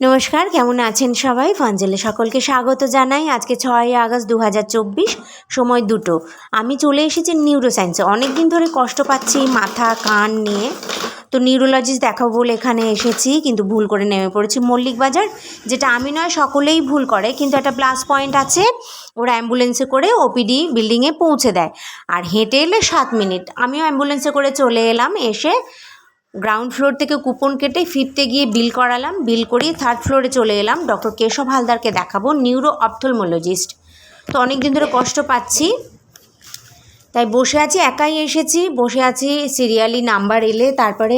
নমস্কার, কেমন আছেন সবাই? ফাঞ্জেলে সকলকে স্বাগত জানাই। আজকে ছয় আগস্ট দু হাজার চব্বিশ, সময় দুটো। আমি চলে এসেছি নিউরোসায়েন্সে অনেক দিন ধরে কষ্ট পাচ্ছি মাথা, কান নিয়ে। তো নিউরোলজিস্ট দেখাবো বলে এখানে এসেছি, কিন্তু ভুল করে নেমে পড়েছি মল্লিক বাজার, যেটা আমি নয়, সকলেই ভুল করে। কিন্তু একটা প্লাস পয়েন্ট আছে, ওরা অ্যাম্বুলেন্সে করে ওপিডি বিল্ডিংয়ে পৌঁছে দেয়। আর হেঁটে এলে সাত মিনিট। আমিও অ্যাম্বুলেন্সে করে চলে এলাম, এসে গ্রাউন্ড ফ্লোর থেকে কুপন কেটে ফিফতে গিয়ে বিল করালাম। বিল করিয়ে থার্ড ফ্লোরে চলে এলাম। ডক্টর কেশব হালদারকে দেখাবো নিউরো অপথলমোলজিস্ট তো অনেক দিন ধরে কষ্ট পাচ্ছি। তাই বসে আছি, একাই এসেছি। বসে আছি সিরিয়ালি নাম্বার এলে তারপরে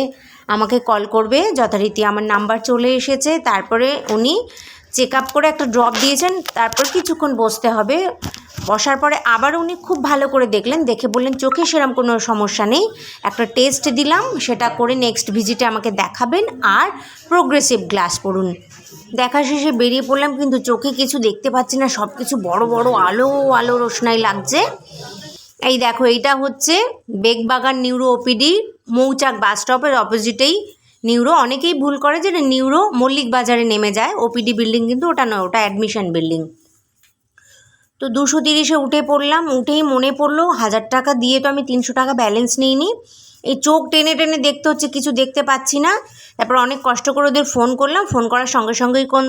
আমাকে কল করবে। যথারীতি আমার নাম্বার চলে এসেছে। তারপরে উনি চেক আপ করে একটা ড্রপ দিয়েছেন। তারপর কিছুক্ষণ বসতে হবে। বসার পরে আবার উনি খুব ভালো করে দেখলেন, দেখে বললেন, চোখে সেরম কোনো সমস্যা নেই। একটা টেস্ট দিলাম, সেটা করে নেক্সট ভিজিটে আমাকে দেখাবেন আর প্রোগ্রেসিভ গ্লাস পড়ুন দেখা শেষে বেরিয়ে পড়লাম, কিন্তু চোখে কিছু দেখতে পাচ্ছি না সব কিছু বড় বড়, আলো আলো রোশনাই লাগছে। এই দেখো, এইটা হচ্ছে বেগবাগান নিউরো ওপিডি মৌচাক বাস স্টপের অপোজিটেই নিউরো অনেকেই ভুল করে যে নিউরো মল্লিক বাজারে নেমে যায়। ওপিডি বিল্ডিং কিন্তু ওটা নয়, ওটা অ্যাডমিশন বিল্ডিং তো দুশো তিরিশে উঠে পড়লাম, উঠেই মনে পড়ল, হাজার টাকা দিয়ে তো আমি তিনশো টাকা ব্যালেন্স নিইনি। এই চোখ টেনে টেনে দেখতে হচ্ছে, কিছু দেখতে পাচ্ছি না। তারপর অনেক কষ্ট করে ওদের ফোন করলাম ফোন করার সঙ্গে সঙ্গেই কোন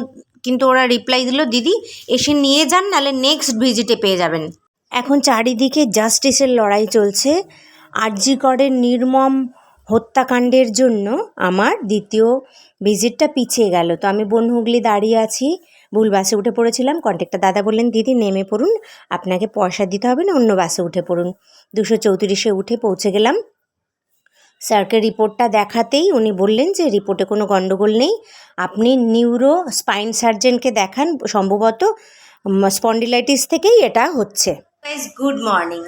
কিন্তু ওরা রিপ্লাই দিল, দিদি, এসে নিয়ে যান, নাহলে নেক্সট ভিজিটে পেয়ে যাবেন। এখন চারিদিকে জাস্টিসের লড়াই চলছে। আরজিকরের নির্মম হত্যাকাণ্ডের জন্য আমার দ্বিতীয় ভিজিটটা পিছিয়ে গেল। তো আমি বন হুগলি দাঁড়িয়ে আছি। ভুল বাসে উঠে পড়েছিলাম। কন্ট্যাক্টর দাদা বললেন, দিদি, নেমে পড়ুন। আপনাকে পয়সা দিতে হবে না, অন্য বাসে উঠে পড়ুন। দুশো চৌত্রিশে উঠে পৌঁছে গেলাম। স্যারকে রিপোর্টটা দেখাতেই উনি বললেন যে রিপোর্টে কোনো গণ্ডগোল নেই। আপনি নিউরো স্পাইন সার্জেনকে দেখান, সম্ভবত স্পন্ডিলাইটিস থেকেই এটা হচ্ছে। গুড মর্নিং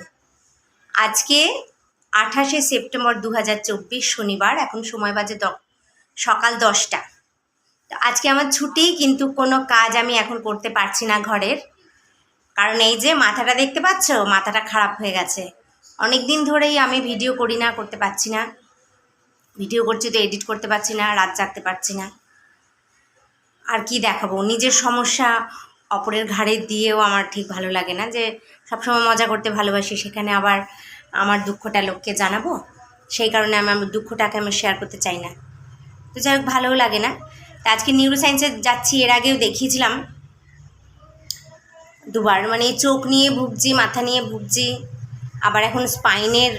আজকে আঠাশে সেপ্টেম্বর দু হাজার চব্বিশ শনিবার, এখন সময় বাজে সকাল দশটা। আজকে আমার ছুটি, কিন্তু কোনো কাজ আমি এখন করতে পারছি না ঘরের। কারণ এই যে মাথাটা দেখতে পাচ্ছ, মাথাটা খারাপ হয়ে গেছে। অনেক দিন ধরেই আমি ভিডিও করি না, করতে পারছি না। ভিডিও করছি তো, এডিট করতে পারছি না, রাত জাগতে পারছি না। আর কি দেখাবো? নিজের সমস্যা অপরের ঘাড়ে দিয়েও আমার ঠিক ভালো লাগে না যে সবসময় মজা করতে ভালোবাসি, সেখানে আবার আমার দুঃখটা লোককে জানাব। সেই কারণে আমি আমার দুঃখটাকে আমি শেয়ার করতে চাই না। তো যাই হোক, ভালোও লাগে না। তা আজকে নিউরো সায়েন্সে যাচ্ছি, এর আগেও দেখিয়েছিলাম। দুবার মানে চোখ নিয়ে ভুগছি, মাথা নিয়ে ভুগছি, আবার এখন স্পাইনের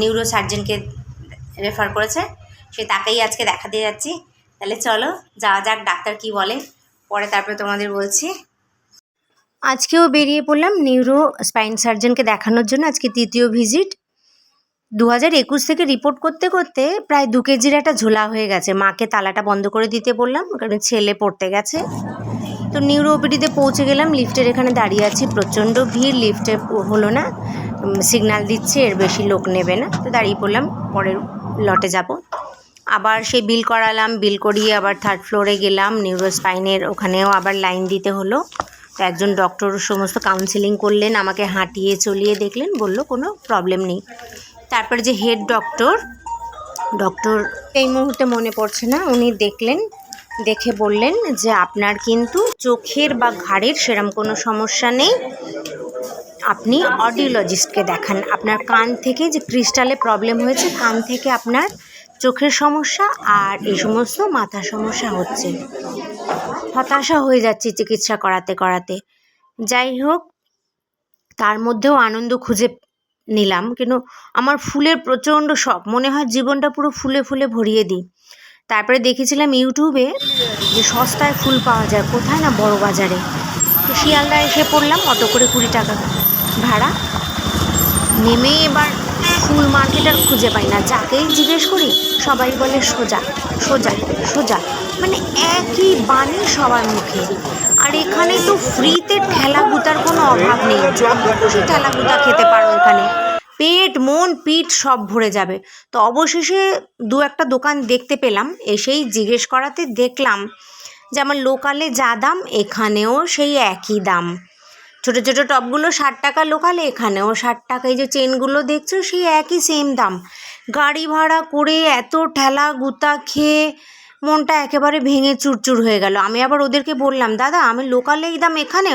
নিউরো সার্জনকে রেফার করেছে। সে তাকেই আজকে দেখাতে যাচ্ছি। তাহলে চলো, যাওয়া যাক, ডাক্তার কি বলে। পরে তারপরে তোমাদের বলছি। আজকেও বেরিয়ে পড়লাম নিউরো স্পাইন সার্জনকে দেখানোর জন্য, আজকে তৃতীয় ভিজিট দু হাজার একুশ থেকে রিপোর্ট করতে করতে প্রায় দু কেজির একটা ঝোলা হয়ে গেছে। মাকে তালাটা বন্ধ করে দিতে বললাম, কারণ ছেলে পড়তে গেছে। তো নিউরো ওপিডিতে পৌঁছে গেলাম লিফটের এখানে দাঁড়িয়ে আছি, প্রচণ্ড ভিড় লিফটে হলো না সিগনাল দিচ্ছে, এর বেশি লোক নেবে না। তো দাঁড়িয়ে পড়লাম, পরের লটে যাব। আবার সেই বিল করালাম বিল করিয়ে আবার থার্ড ফ্লোরে গেলাম নিউরো স্পাইনের ওখানেও আবার লাইন দিতে হলো। তো একজন ডক্টর সমস্ত কাউন্সিলিং করলেন, আমাকে হাঁটিয়ে চলিয়ে দেখলেন, বলল কোনো প্রবলেম নেই। তারপরে যে হেড ডক্টর ডক্টর এই মুহূর্তে মনে পড়ছে না, উনি দেখলেন, দেখে বললেন যে আপনার কিন্তু চোখের বা ঘাড়ের সেরম কোনো সমস্যা নেই। আপনি অডিওলজিস্টকে দেখান। আপনার কান থেকে যে ক্রিস্টালে প্রবলেম হয়েছে, কান থেকে আপনার চোখের সমস্যা আর এই সমস্ত মাথা সমস্যা হচ্ছে। হতাশা হয়ে যাচ্ছে চিকিৎসা করাতে করাতে। যাই হোক, তার মধ্যেও আনন্দ খুঁজে নিলাম। কিন্তু আমার ফুলের প্রচণ্ড শখ। মনে হয় জীবনটা পুরো ফুলে ফুলে ভরিয়ে দিই। তারপরে দেখেছিলাম ইউটিউবে যে সস্তায় ফুল পাওয়া যায়। কোথায় না বড় বাজারে? তো শিয়ালদা এসে পড়লাম, অটো করে কুড়ি টাকা ভাড়া। নেমে এবার ফুল মার্কেট আর খুঁজে পাই না। যাকেই জিজ্ঞেস করি, সবাই বলে সোজা সোজা সোজা। মানে একই বাণী সবার মুখে। আর এখানে তো ফ্রিতে ঠেলা গুতার কোনো অভাব নেই। যত খুশি ঠেলা গুতা খেতে পারো এখানে। পেট, মন, পিঠ সব ভরে যাবে। তো অবশেষে দু একটা দোকান দেখতে পেলাম, এসেই জিজ্ঞেস করাতে দেখলাম যে আমার লোকালে যা দাম, এখানেও সেই একই দাম। ছোটো ছোটো টপগুলো ষাট টাকা, লোকালে এখানেও ষাট টাকা। এই যে চেনগুলো দেখছ, সেই একই সেম দাম। গাড়ি ভাড়া করে এত ঠেলা গুতা খেয়ে মনটা একেবারে ভেঙে চুরচুর হয়ে গেল। আমি আবার ওদেরকে বললাম, দাদা, আমি লোকালে দাম এখানে।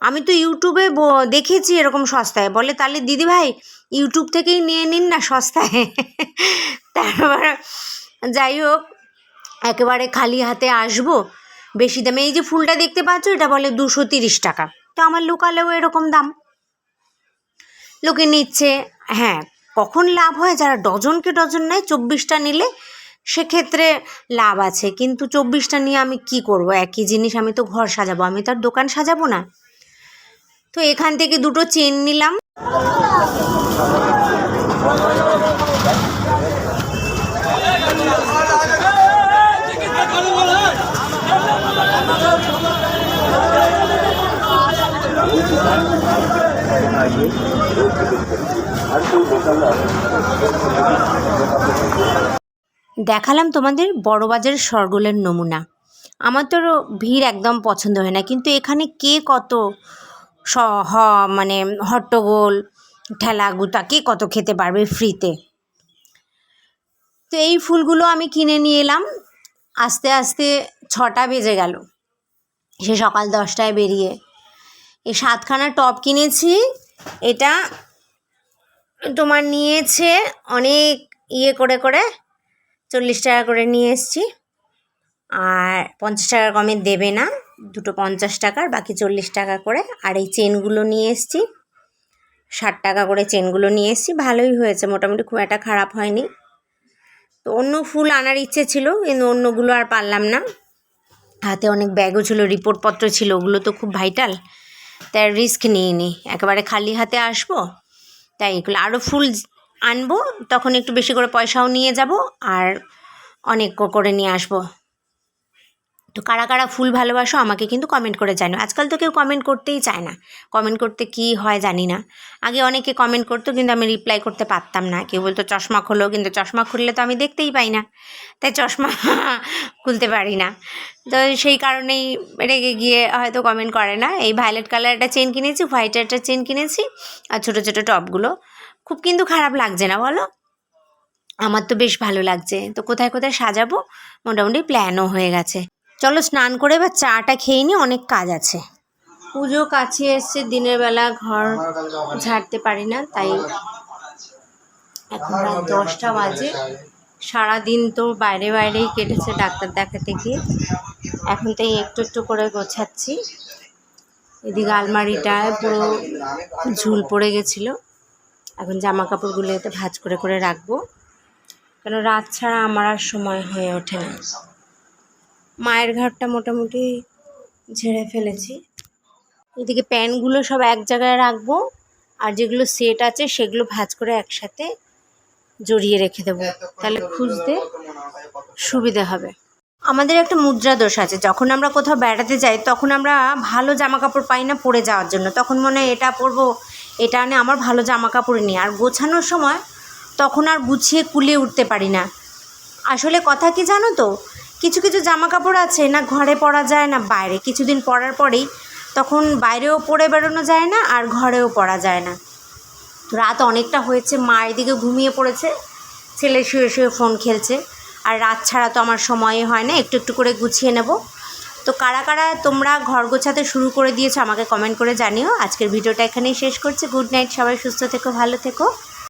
আমি তো ইউটিউবে দেখেছি এরকম সস্তায়। বলে, তাহলে দিদি ভাই ইউটিউব থেকেই নিয়ে নিন না সস্তায়। তারপর যাই হোক, একেবারে খালি হাতে আসব। বেশি দামে, এই যে ফুলটা দেখতে পাচ্ছ, এটা বলে দুশো তিরিশ টাকা। তো আমার লোকালেও এরকম দাম। লোকে নিচ্ছে। হ্যাঁ কখন লাভ হয়? যারা ডজনকে ডজন নেয়, চব্বিশটা নিলে সেক্ষেত্রে লাভ আছে। কিন্তু চব্বিশটা নিয়ে আমি কি করব? একই জিনিস আমি তো ঘর সাজাবো, আমি তো আর দোকান সাজাবো না। তো এখান থেকে দুটো চেন নিলাম। দেখালাম তোমাদের বড় বাজারের সরগোলের নমুনা। আমার তো ভিড় একদম পছন্দ হয় না, কিন্তু এখানে কে কত স, হ মানে হট্টগোল, ঠেলা গুতা, কে কত খেতে পারবে ফ্রিতে তো এই ফুলগুলো আমি কিনে নিয়ে এলাম, আস্তে আস্তে ছটা বেজে গেল। সে সকাল দশটায় বেরিয়ে এই সাতখানা টপ কিনেছি, এটা তোমার নিয়েছে অনেক ইয়ে করে করে চল্লিশ টাকা করে নিয়ে এসেছি। আর পঞ্চাশ টাকা কমে দেবে না, দুটো পঞ্চাশ টাকার, বাকি চল্লিশ টাকা করে। আর এই চেনগুলো নিয়ে এসেছি, ষাট টাকা করে চেনগুলো নিয়ে এসেছি। ভালোই হয়েছে, মোটামুটি খুব একটা খারাপ হয়নি। তো অন্য ফুল আনার ইচ্ছে ছিল, কিন্তু অন্যগুলো আর পারলাম না। হাতে অনেক ব্যাগও ছিল, রিপোর্টপত্র ছিল, ওগুলো তো খুব ভাইটাল। তাই রিস্ক নিয়ে নিই একেবারে খালি হাতে আসব, তাই এগুলো। আরও ফুল আনব, তখন একটু বেশি করে পয়সাও নিয়ে যাব আর অনেক করে নিয়ে আসব। তো কারা কারা ফুল ভালোবাসো আমাকে কিন্তু কমেন্ট করে জানো। আজকাল তো কেউ কমেন্ট করতেই চায় না। কমেন্ট করতে কি হয় জানি না। আগে অনেকে কমেন্ট করতো কিন্তু আমি রিপ্লাই করতে পারতাম না। কেউ বলতো, চশমা খোলো। কিন্তু চশমা খুললে তো আমি দেখতেই পাই না। তাই চশমা খুলতে পারি না। তো সেই কারণেই রেগে গিয়ে হয়তো কমেন্ট করে না। এই ভায়োলেট কালার একটা চেন কিনেছি হোয়াইট একটা চেন কিনেছি, আর ছোটো ছোটো টপগুলো খুব কিন্তু খারাপ লাগছে না, বলো? আমার তো বেশ ভালো লাগছে। তো কোথায় কোথায় সাজাবো? মোটামুটি প্ল্যানও হয়ে গেছে। চলো স্নান করে বা চাটা খেয়ে নি, অনেক কাজ আছে। পুজো কাছে এসছে, দিনের বেলা ঘর ঝাড়তে পারি না, তাই এখন রাত দশটা বাজে। সারাদিন তো বাইরে বাইরেই কেটেছে ডাক্তার দেখাতে গিয়ে। এখন তাই একটু একটু করে গোছাচ্ছি। এদিকে আলমারিটায় পুরো ঝুল পড়ে গেছিল। এখন জামা কাপড়গুলো এতে ভাঁজ করে করে রাখব। কেন রাত ছাড়া আমার আর সময় হয়ে ওঠে না। মায়ের ঘরটা মোটামুটি ঝেড়ে ফেলেছি। এদিকে প্যানগুলো সব এক জায়গায় রাখব আর যেগুলো সেট আছে সেগুলো ভাঁজ করে একসাথে জড়িয়ে রেখে দেবো। তাহলে খুঁজতে সুবিধে হবে। আমাদের একটা মুদ্রা দোষ আছে। যখন আমরা কোথাও বেড়াতে যাই তখন আমরা ভালো জামা কাপড় পাই না পরে যাওয়ার জন্য। তখন মনে হয় এটা পরবো এটা আনে আমার ভালো জামা কাপড় নিয়ে আর গোছানোর সময় তখন আর গুছিয়ে কুলিয়ে উঠতে পারি না। আসলে কথা কি জানো তো? কিছু কিছু জামা কাপড় আছে না ঘরে পরা যায় না বাইরে। কিছুদিন পরার পরেই তখন বাইরেও পরে বেরোনো যায় না আর ঘরেও পরা যায় না। রাত অনেকটা হয়েছে, মা এদিকে ঘুমিয়ে পড়েছে, ছেলে শুয়ে শুয়ে ফোন খেলছে। আর রাত ছাড়া তো আমার সময় হয় না, একটু একটু করে গুছিয়ে নেব। তো কারা কারা তোমরা ঘর গোছাতে শুরু করে দিয়েছ আমাকে কমেন্ট করে জানিও। আজকের ভিডিওটা এখানেই শেষ করছি। গুড নাইট সবাই সুস্থ থেকো, ভালো থেকো।